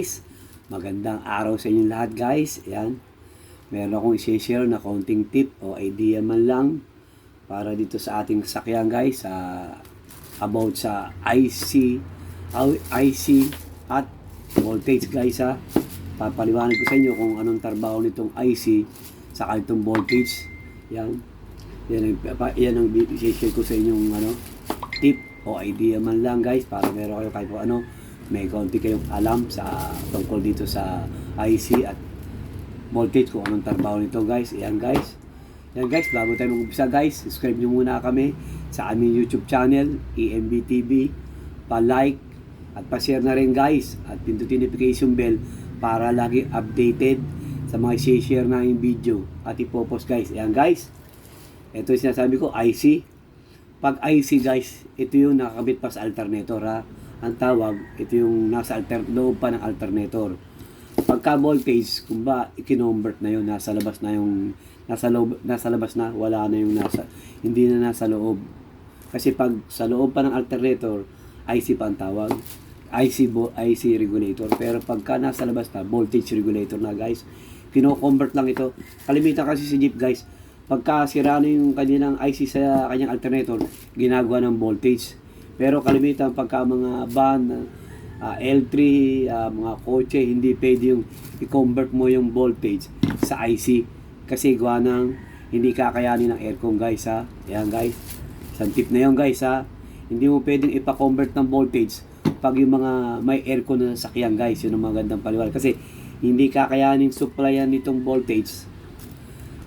guys, magandang araw sa inyong lahat guys. Ayan, meron akong i-share na konting tip o idea man lang para dito sa ating sakyan guys sa about sa IC IC at voltage guys ha. Papaliwanag ko sa inyo kung anong trabaho nitong IC sa itong voltage. Yan. Yan ang, yan ang i-share ko sa inyong ano, tip o idea man lang guys para meron kayo kahit kung ano may konti kayong alam sa tungkol dito sa IC at voltage kung anong trabaho nito guys. Ayan guys. Yan guys, bago tayo mag-umpisa guys, subscribe nyo muna kami sa aming YouTube channel, EMB TV. Pa-like at pa-share na rin guys at pindutin notification bell para lagi updated sa mga share na yung video at ipopost guys. Ayan guys, ito yung sinasabi ko, IC. Pag IC guys, ito yung nakakabit pa sa alternator ha. Ang tawag, ito yung nasa alter loob pa ng alternator. Pagka voltage, kung ba ikinomvert na yun, nasa labas na yung nasa loob, nasa labas na, wala na yung nasa hindi na nasa loob. Kasi pag sa loob pa ng alternator, IC pa ang tawag. IC bo, IC regulator. Pero pagka nasa labas na, voltage regulator na guys. Kino-convert lang ito. Kalimitan kasi si Jeep guys, pagka sira na yung kanilang IC sa kanyang alternator, ginagawa ng voltage. Pero kalimitan pagka mga van, ah, L3, ah, mga kotse, hindi pwede yung i-convert mo yung voltage sa IC. Kasi gawa ng hindi kakayanin ng aircon guys ha. Ayan guys. Isang tip na yun guys ha. Hindi mo pwedeng ipa-convert ng voltage pag yung mga may aircon na sakyan guys. Yun ang magandang paliwanag. Kasi hindi kakayanin supplyan nitong voltage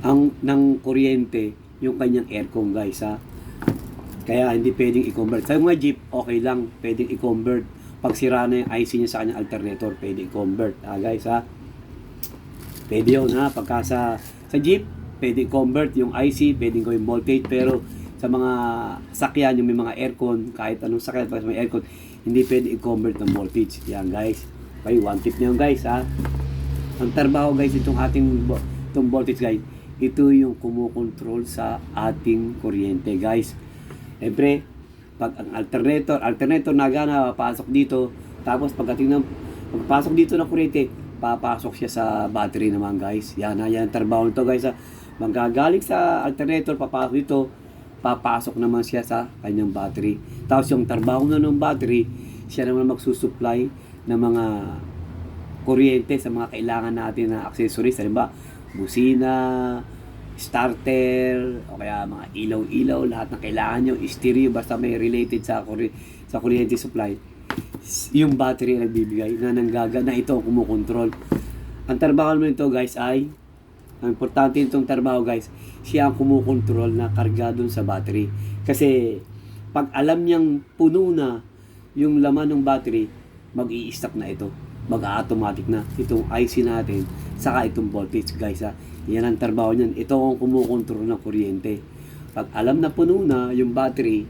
ang ng kuryente yung kanyang aircon guys ha. Kaya hindi pwedeng i-convert. Sa mga Jeep, okay lang. Pwedeng i-convert. Pag sira na yung IC niya sa kanyang alternator, pwede i-convert. Ha guys ha. Pwede yun ha. Pagka sa, sa Jeep, pwede i-convert yung IC, pwede gawing voltage. Pero sa mga sakyan, yung may mga aircon, kahit anong sakyan, pag may aircon, hindi pwede i-convert ng voltage. Yan guys. Okay, one tip na yun guys ha. Ang trabaho guys, itong ating itong voltage guys, ito yung kumukontrol sa ating kuryente guys. Siyempre, pag ang alternator, alternator na gana, papasok dito, tapos pagdating ng, pagpasok dito ng kuryente, papasok siya sa battery naman guys. Yan na, yan ang trabaho nito guys. Ha. Manggagaling sa alternator, papasok dito, papasok naman siya sa kanyang battery. Tapos yung trabaho na ng battery, siya naman magsusupply ng mga kuryente sa mga kailangan natin na accessories. Halimbawa, busina, starter, o kaya mga ilaw-ilaw, lahat na kailangan nyo, stereo, basta may related sa, kuri- sa kuryente supply. Yung battery ang nagbibigay na nanggaga na ito kumukontrol. Ang trabaho mo nito guys ay, ang importante nitong trabaho guys, siya ang kumukontrol na karga dun sa battery. Kasi pag alam niyang puno na yung laman ng battery, mag i-stop na ito. Mag-automatic na itong IC natin, saka itong voltage guys ha. Yan ang trabaho niyan. Ito ang kumukontrol ng kuryente. Pag alam na puno na yung battery,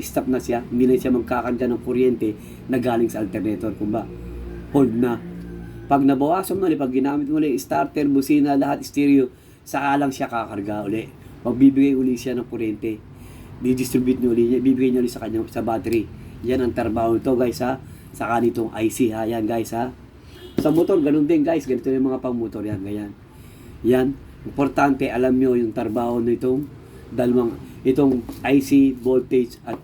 stop na siya, hindi na siya magkakarga ng kuryente na galing sa alternator. Kumba, hold na. Pag nabawasan mo ulit, pag ginamit mo ulit, starter, busina, lahat stereo, saka lang siya kakarga uli. Magbibigay uli siya ng kuryente. Di-distribute niya uli bibigay niya uli sa kanya sa battery. Yan ang trabaho nito guys ha. Saka nitong IC ha. Yan guys ha. Sa motor, ganun din guys. Ganito yung mga pang motor. Yan, ganyan. Yan. Importante, alam nyo yung trabaho nitong dalawang, itong IC, voltage, at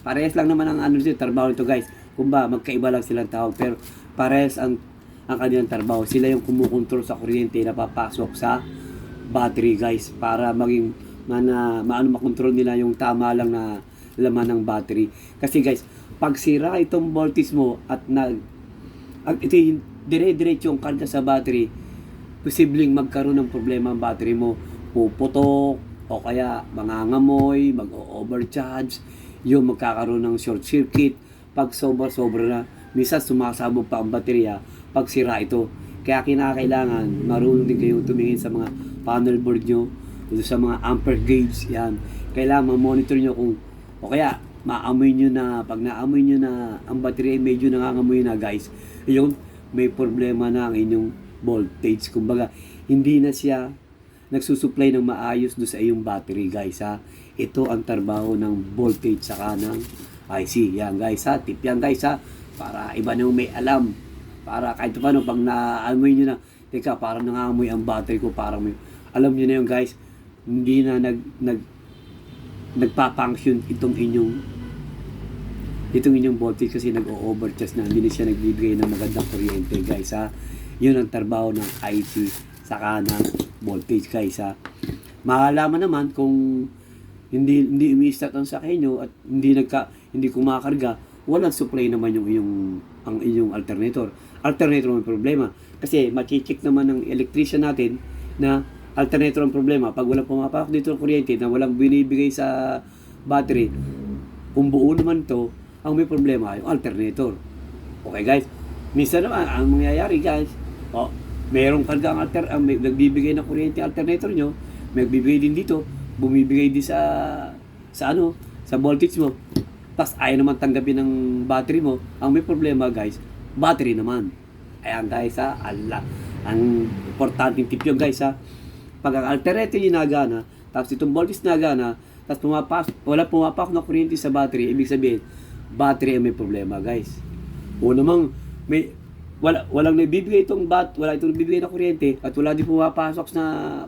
parehas lang naman ang ano dito, trabaho nito guys. Kung ba, magkaiba lang silang tawag. Pero parehas ang ang kanilang trabaho. Sila yung kumukontrol sa kuryente na papasok sa battery guys para maging mana maano makontrol nila yung tama lang na laman ng battery. Kasi guys, pag sira itong voltage mo at nag ang ito dire-diretso yung karga sa battery, posibleng magkaroon ng problema ang battery mo. Puputok, o kaya mangangamoy, mag-overcharge, yung magkakaroon ng short circuit. Pag sobra-sobra na, minsan sumasabog pa ang baterya pag sira ito. Kaya kinakailangan, marunong din kayo tumingin sa mga panel board nyo, sa mga ampere gauge, yan. Kailangan ma-monitor nyo kung, o kaya, maamoy nyo na, pag naamoy nyo na ang battery ay medyo nangangamoy na guys, yun, may problema na ang inyong voltage. Kumbaga, hindi na siya nagsusupply ng maayos do sa iyong battery guys ha. Ito ang trabaho ng voltage saka ng IC. Yan guys ha. Tip yan guys ha. Para iba nang may alam. Para kahit paano, pag naamoy nyo na, teka, parang nangangamoy ang battery ko, parang may, alam nyo na yun guys, hindi na nag, nag, nagpa-function itong inyong itong inyong voltage kasi nag-overcharge na hindi na siya nagbibigay ng magandang kuryente guys ha yun ang trabaho ng IC saka ng voltage guys ha malalaman naman kung hindi hindi umi-start ang sakay nyo at hindi nagka hindi kumakarga walang supply naman yung yung ang inyong alternator. Alternator ang problema. Kasi machi-check naman ng electrician natin na alternator ang problema. Pag walang pumapasok dito ng kuryente na walang binibigay sa battery kung buo naman to ang may problema yung alternator. Okay guys. Minsan naman ang mangyayari guys oh merong karga ang alter ang may, nagbibigay ng kuryente alternator nyo may nagbibigay din dito bumibigay din sa sa ano sa voltage mo. Tapos ayaw naman tanggapin ng battery mo. Ang may problema guys battery naman. Ayan guys ha ala. Ang importante tip yun guys ha pag ang alternator yung nagana tapos itong voltage nagana tapos pumapas wala pumapasok na kuryente sa battery ibig sabihin battery ang may problema guys. O namang may wala walang nabibigay itong bat wala itong nabibigay na kuryente at wala din pumapasok na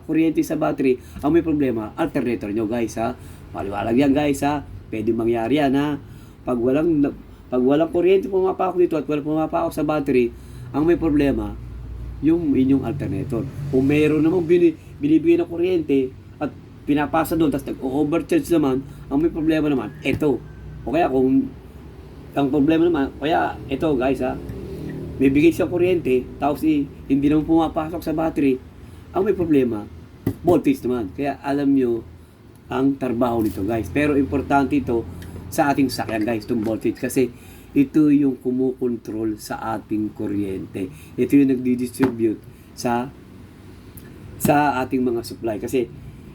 kuryente sa battery ang may problema alternator nyo guys ha? Paliwalag yan guys ha? Pwede mangyari yan ha? Pag walang pag walang kuryente pumapasok dito at walang pumapasok sa battery ang may problema yung inyong alternator. Kung mayroon namang bini, binibigay na kuryente at pinapasa doon tapos nag-overcharge naman ang may problema naman ito o kaya kung ang problema naman, kaya ito guys ha, may bigay siya kuryente, tapos i, hindi naman pumapasok sa battery, ang may problema, voltage naman. Kaya alam nyo ang trabaho nito guys. Pero importante ito sa ating sakyan guys, itong voltage. Kasi ito yung kumukontrol sa ating kuryente. Ito yung nagdi-distribute sa sa ating mga supply. Kasi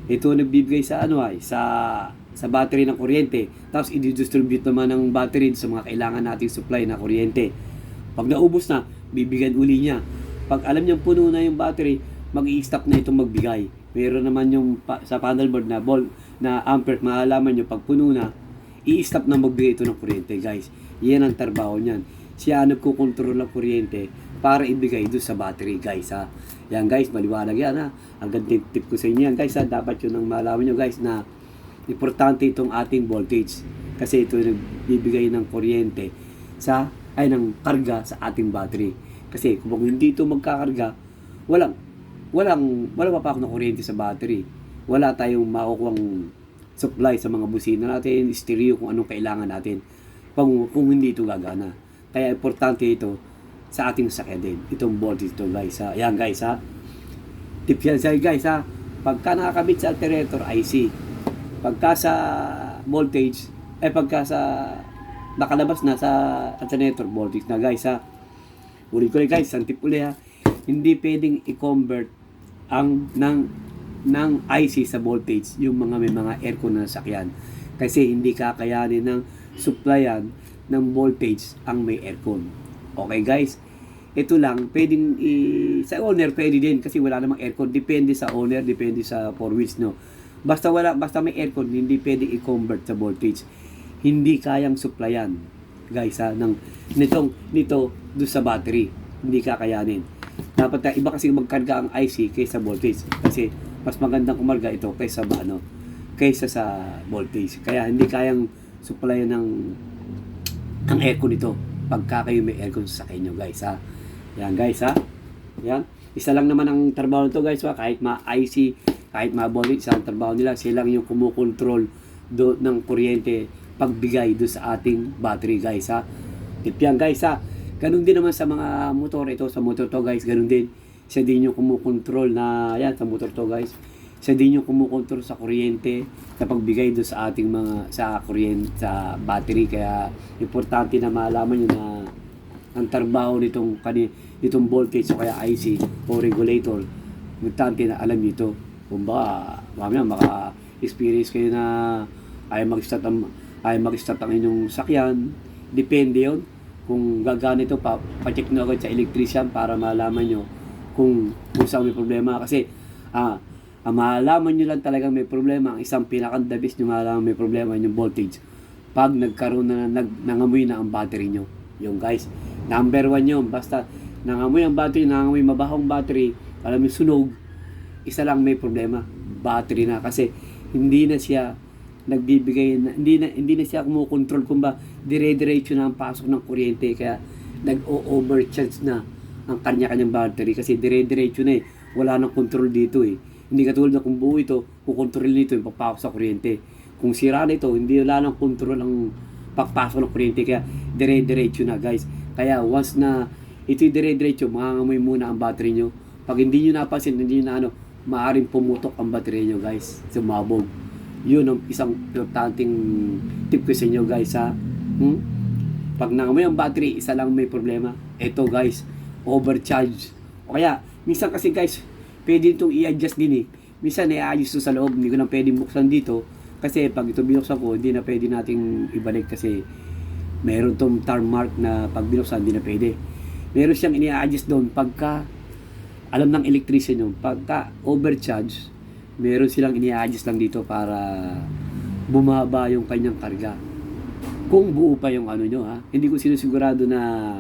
ito nagbibigay sa ano ay, sa sa battery ng kuryente. Tapos i-distribute naman ng battery sa mga kailangan nating supply na kuryente. Pag naubos na, bibigyan uli niya. Pag alam niyang puno na yung battery, mag-i-stop na itong magbigay. Meron naman yung pa, sa panel board na volt na ampere, malalaman niyo pag puno na, i-stop na magbigay ito ng kuryente, guys. Yan ang trabaho niyan. Siya nagkukontrol ng kuryente para ibigay doon sa battery, guys, ha. Yan, guys, maliwanag yan, ha. Ang gandang tip ko sa inyo yan, guys, ha. Dapat yun ang malaman nyo, guys, na importante itong ating voltage kasi ito yung nagbibigay ng kuryente sa ay ng karga sa ating battery. Kasi kung hindi ito magkakarga walang walang wala pa ako ng kuryente sa battery. Wala tayong makukuhang supply sa mga busina natin stereo kung anong kailangan natin. Kung, kung hindi ito gagana. Kaya importante ito sa ating sakya din. Itong voltage ito guys ha. Yan guys ha. Tip yan sa'yo guys ha. Pagka nakakabit sa alternator IC pagka sa voltage eh pagka sa nakalabas na sa alternator voltage na guys ha. Ulit ko guys ang tip uli ha. Hindi pwedeng i-convert ang ng ng IC sa voltage yung mga may mga aircon na sakyan kasi hindi kakayanin ng supplyan ng voltage ang may aircon. Okay guys? Ito lang pwedeng i, sa owner pwede din kasi wala namang aircon. Depende sa owner depende sa four wheels no? Basta wala, basta may aircon, hindi pwede i-convert sa voltage. Hindi kayang supplyan, guys, ha, ng nitong nito do sa battery. Hindi kakayanin. Dapat na iba kasi magkarga ang IC kaysa voltage kasi mas magandang kumarga ito kaysa ba, ano, kaysa sa voltage. Kaya hindi kayang supplyan ng ang aircon nito pagka kayo may aircon sa inyo, guys, ha. Yan, guys, ha. Yan. Isa lang naman ang trabaho nito, guys, ha. kahit ma-IC kahit mabolit sa trabaho nila, silang yung kumukontrol do ng kuryente pagbigay do sa ating battery guys ha. Tip yan guys ha. Ganun din naman sa mga motor ito sa motor to guys, ganun din. Siya din yung kumukontrol na yan sa motor to guys. Siya din yung kumukontrol sa kuryente na pagbigay do sa ating mga sa kuryente sa battery kaya importante na malaman niyo na ang trabaho nitong kani nitong voltage o kaya IC o regulator importante na alam ito kung baka mamaya maka-experience kayo na ay mag-start ang ay mag-start ang inyong sakyan. Depende yon kung gagana ito pa pa-check nyo agad sa electrician para malaman nyo kung kung saan may problema. Kasi ah ang malaman nyo lang talagang may problema ang isang pinakandabis nyo malaman may problema yung voltage. Pag nagkaroon na nag, nangamoy na ang battery nyo. Yung guys. Number one yun. Basta nangamoy ang battery, nangamoy mabahong battery, alam mo sunog, isa lang may problema, battery na. Kasi hindi na siya nagbibigay na, hindi na hindi na siya kumukontrol. Kung ba dire-diretso na ang pasok ng kuryente kaya nag-overcharge na ang kanya-kanyang battery kasi dire-diretso na eh. Wala nang control dito eh. Hindi katulad na kung buo ito kukontrol nito yung pagpasok sa kuryente. Kung sira na ito hindi wala nang control ang pagpasok ng kuryente kaya dire-diretso na guys. Kaya once na ito'y dire-diretso mangangamoy muna ang battery nyo. Pag hindi nyo napansin hindi nyo na ano maaring pumutok ang battery nyo guys. Sumabog yun ang isang importanteng tip ko sa inyo guys ha? Hmm? pag nangamoy ang battery isa lang may problema. Ito guys overcharge. O kaya minsan kasi guys pwede itong i-adjust din eh. Minsan i-adjust sa loob hindi ko na pwede buksan dito. Kasi pag ito binuksan ko hindi na pwede nating ibalik kasi meron tong term mark na pag binuksan hindi na pwede. Meron siyang ini-adjust doon pagka alam ng electrician yun pagka overcharge meron silang ini-adjust lang dito para bumaba yung kanyang karga. Kung buo pa yung ano nyo ha? Hindi ko sinusigurado na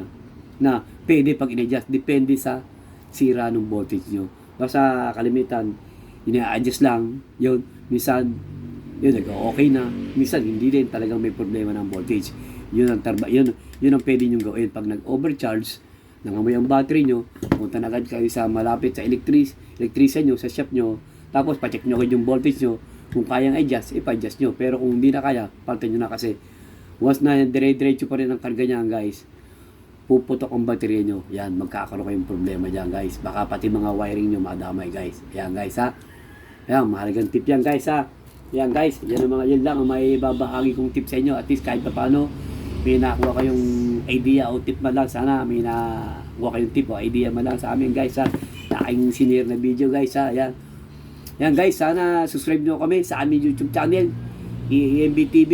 na pwede pag in-adjust. Depende sa sira ng voltage nyo. Basta kalimitan ina-adjust lang yun. Minsan yun nag-okay na. Minsan hindi din talagang may problema ng voltage. Yun ang tarba yun yun ang pwede nyo gawin. Pag nag-overcharge nangamoy ang battery nyo punta na agad kayo sa malapit sa electric electrician nyo sa shop nyo tapos pacheck nyo agad yung voltage nyo. Kung kayang adjust ipa-adjust nyo. Pero kung hindi na kaya palitan nyo na kasi. Once na dire-diretso pa rin ang karga niyan guys puputok ang baterya nyo. Yan magkakaroon kayong problema dyan guys. Baka pati mga wiring nyo madamay guys. Yan guys ha? Yan mahalagang tip yan guys ha? Yan guys yan ang mga yan lang ang may babahagi kong tip sa inyo. At least kahit pa paano may nakuha kayong idea o tip man lang sana may nakuha kayong tip o idea man lang sa amin guys ha? Sa aking na video guys ha? Yan yan guys sana subscribe nyo kami sa aming youtube channel EMB TV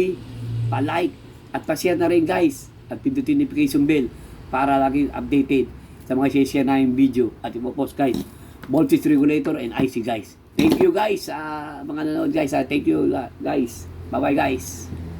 pa-like at pa-share na rin guys at pindutin notification bell para laging updated sa mga share namin video at ipopost guys. Voltage regulator and IC guys. Thank you guys sa mga nanonood guys. Ha. thank you uh, guys. Bye bye guys